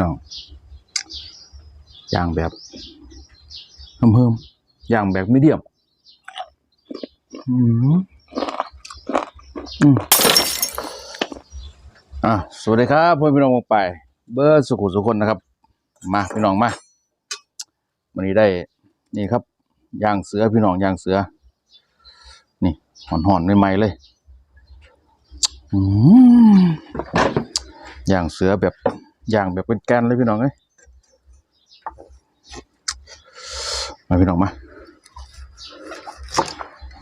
น้องย่างแบบเพิ่มเพิ่มๆย่างแบบมีเดียมอืมอืมอะสวัสดีครับพ่อพี่น้องมองไป เบอร์สุขุสุคนนะครับ มาพี่น้องมาวันนี้ได้นี่ครับย่างเสือพี่น้องย่างเสือ นี่หอนหอนใหม่ๆเลยอืมย่างเสือแบบ อย่างแบบเป็นแกนเลยพี่น้องเอ้ยมาพี่น้องมา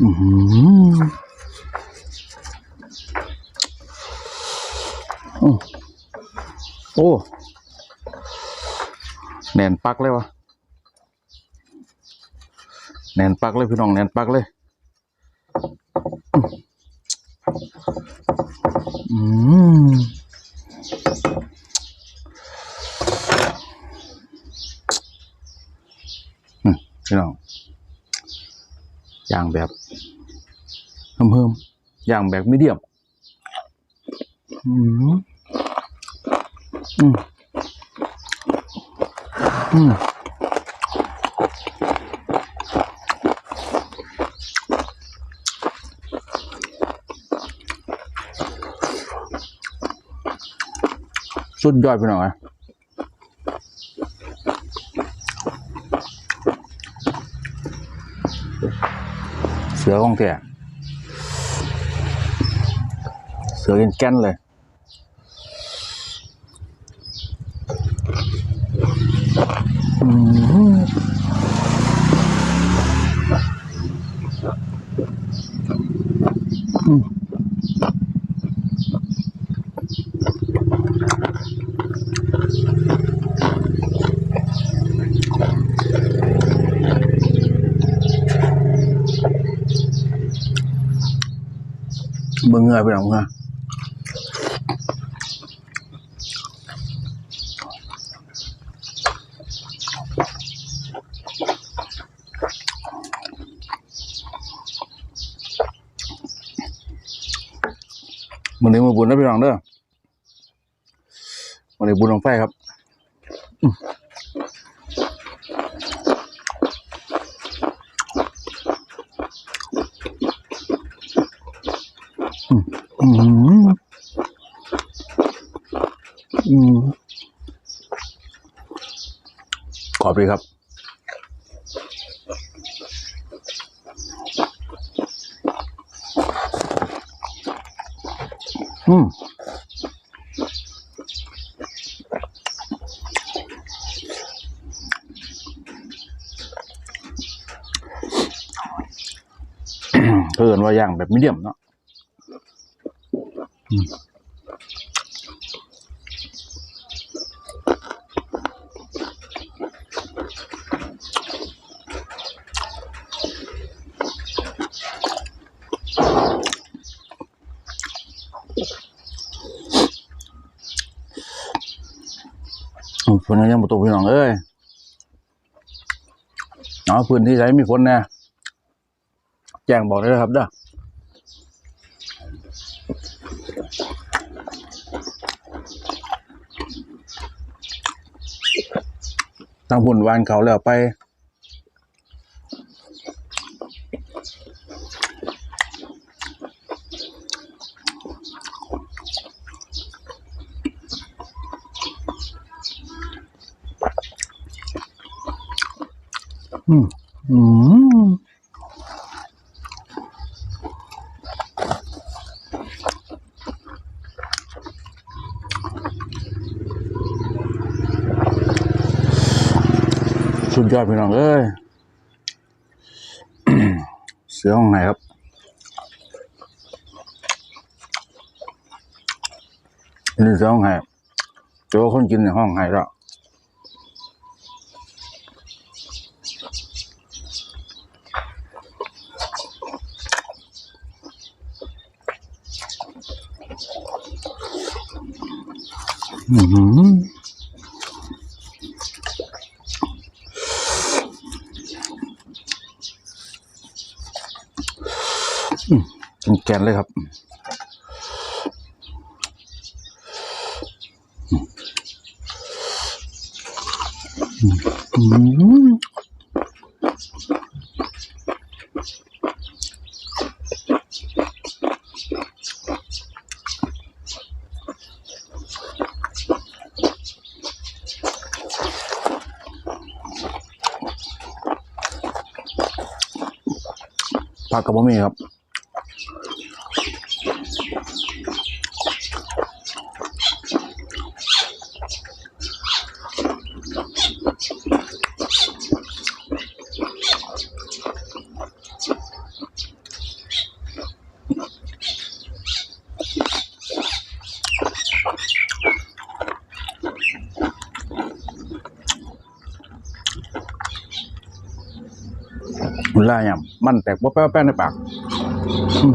อือหืออืมโอ้แน่นปักเลยวะแน่นปักเลยพี่น้องแน่นปักเลยอืมอืมพี่น้อง ย่างแบบเพิ่มเพิ่มๆย่างแบบไมีเดียมอืมอืมอืมสุดยอดพี่น้องอะ เสือของแท้เสือเป็นแก่นเลยอืม เบิ่งเงือไปหน่อยเงือมันนี้มาบุญนะพี่น้องเด้อมันนี้บุญลงไฟครับ อืมอืมขอบดีครับ อืมเพิ่อนว่าย่างแบบมีเดียมเนาะ ฝนยังบ่ตกพี่น้องเอ้ยเอาพื้นที่ไหนมีฝนแน่แจ้งบอกได้เลยครับเด้อ ทางบุญวานเขาแล้วไป อืม อืม สุดยอดพี่น้องเอ้ยเสือห้องไหนครับนี่เสือห้องไหนเจอคนกินในห้องไหนแล้วอือหือ เป็น แกนเลยครับอืมผักกับบะหมี่ครับ ลาอย่างมันแตกว่าแป๊วแป๊วในปากอืม